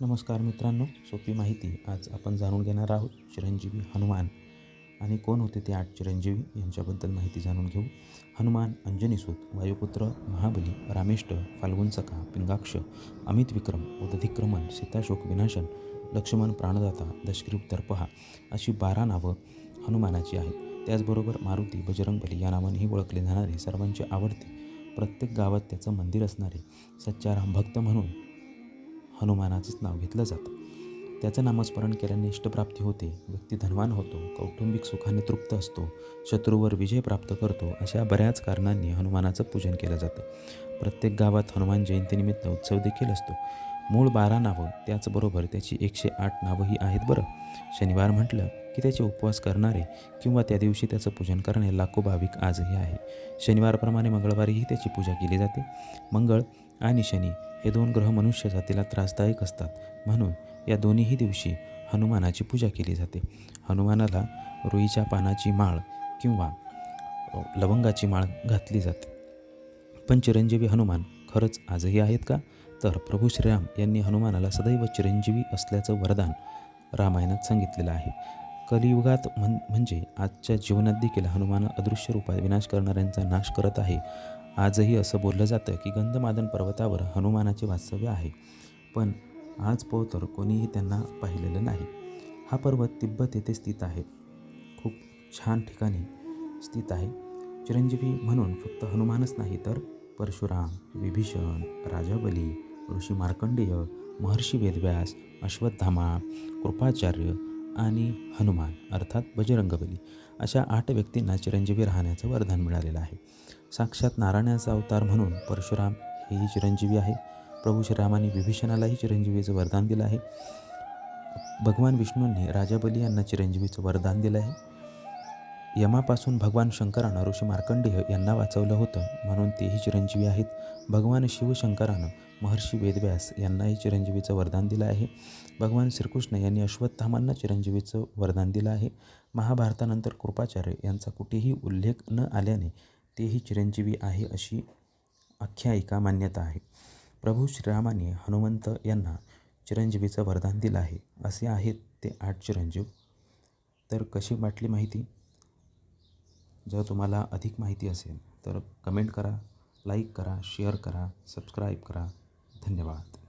नमस्कार मित्रांनो सोपी माहिती आज आपण जाणून घेणार आहोत चिरंजीवी हनुमान. आणि कोण होते ते आठ चिरंजीवी यांच्याबद्दल माहिती जाणून घेऊ. हनुमान अंजनीसूत वायुपुत्र महाबली रामेष्ट फाल्गुनसखा पिंगाक्ष अमित विक्रम उदधिक्रमण सीताशोक विनाशन लक्ष्मण प्राणदाता दशग्रीप दर्पहा अशी बारा नावं हनुमानाची आहेत. त्याचबरोबर मारुती बजरंगबली या नावानेही ओळखले जाणारे सर्वांचे आवडते प्रत्येक गावात त्याचं मंदिर असणारे सच्चा रामभक्त म्हणून हनुमानाचंच नाव घेतलं जातं. त्याचं नामस्मरण केल्याने इष्टप्राप्ती होते. व्यक्ती धनवान होतो कौटुंबिक सुखाने तृप्त असतो शत्रूवर विजय प्राप्त करतो अशा बऱ्याच कारणांनी हनुमानाचं पूजन केलं जातं. प्रत्येक गावात हनुमान जयंतीनिमित्त उत्सव देखील असतो. मूळ बारा नावं त्याचबरोबर त्याची एकशे आठ नावंही आहेत बरं. शनिवार म्हटलं की त्याचे उपवास करणारे किंवा त्या दिवशी त्याचं पूजन करणे लाखो भाविक आजही आहे. शनिवारप्रमाणे मंगळवारीही त्याची पूजा केली जाते. मंगळ आणि शनी हे दोन ग्रह मनुष्य जातीला त्रासदायक असतात. म्हणून या दोन्हीही दिवशी हनुमानाची पूजा केली जाते. हनुमानाला रुईच्या पानाची माळ किंवा लवंगाची माळ घातली जाते. पण चिरंजीवी हनुमान खरंच आजही आहेत का? तर प्रभू श्रीराम यांनी हनुमानाला सदैव चिरंजीवी असल्याचं वरदान रामायणात सांगितलेलं आहे. कलियुगात म्हण म्हणजे आजच्या जीवनात देखील हनुमान अदृश्य रूपात विनाश करणाऱ्यांचा नाश करत आहे. आजही असं बोललं जातं की गंधमादन पर्वतावर हनुमानाचे वास्तव्य आहे. पण आज पोहतर कोणीही त्यांना पाहिलेलं नाही. हा पर्वत तिब्बत येथे स्थित आहे. खूप छान ठिकाणी स्थित आहे. चिरंजीवी म्हणून फक्त हनुमानच नाही तर परशुराम विभीषण राजाबली ऋषी मार्कंडेय महर्षी वेदव्यास अश्वत्थामा कृपाचार्य आणि हनुमान अर्थात बजरंगबली अशा आठ व्यक्तींना चिरंजीवी राहण्याचं वरदान मिळालेलं आहे. साक्षात नारायणाचा अवतार म्हणून परशुराम हेही चिरंजीवी आहे. प्रभू श्रीरामाने विभीषणालाही चिरंजीवीचं वरदान दिलं आहे. भगवान विष्णूंनी राजा बली यांना चिरंजीवीचं वरदान दिलं आहे. यमापासून भगवान शंकरानं ऋषी मार्कंडेय यांना वाचवलं होतं म्हणून तेही चिरंजीवी आहेत. भगवान शिवशंकरानं महर्षी वेदव्यास यांनाही चिरंजीवीचं वरदान दिलं आहे. भगवान श्रीकृष्ण यांनी अश्वत्थामांना चिरंजीवीचं वरदान दिलं आहे. महाभारतानंतर कृपाचार्य यांचा कुठेही उल्लेख न आल्याने तेही चिरंजीवी आहे अशी आख्यायिका मान्यता आहे. प्रभू श्रीरामाने हनुमंत यांना चिरंजीवीचं वरदान दिलं आहे. असे आहेत ते आठ चिरंजीव. तर कशी वाटली माहिती? जर तुम्हाला अधिक माहिती असेल तर कमेंट करा लाईक करा शेअर करा सबस्क्राईब करा. धन्यवाद.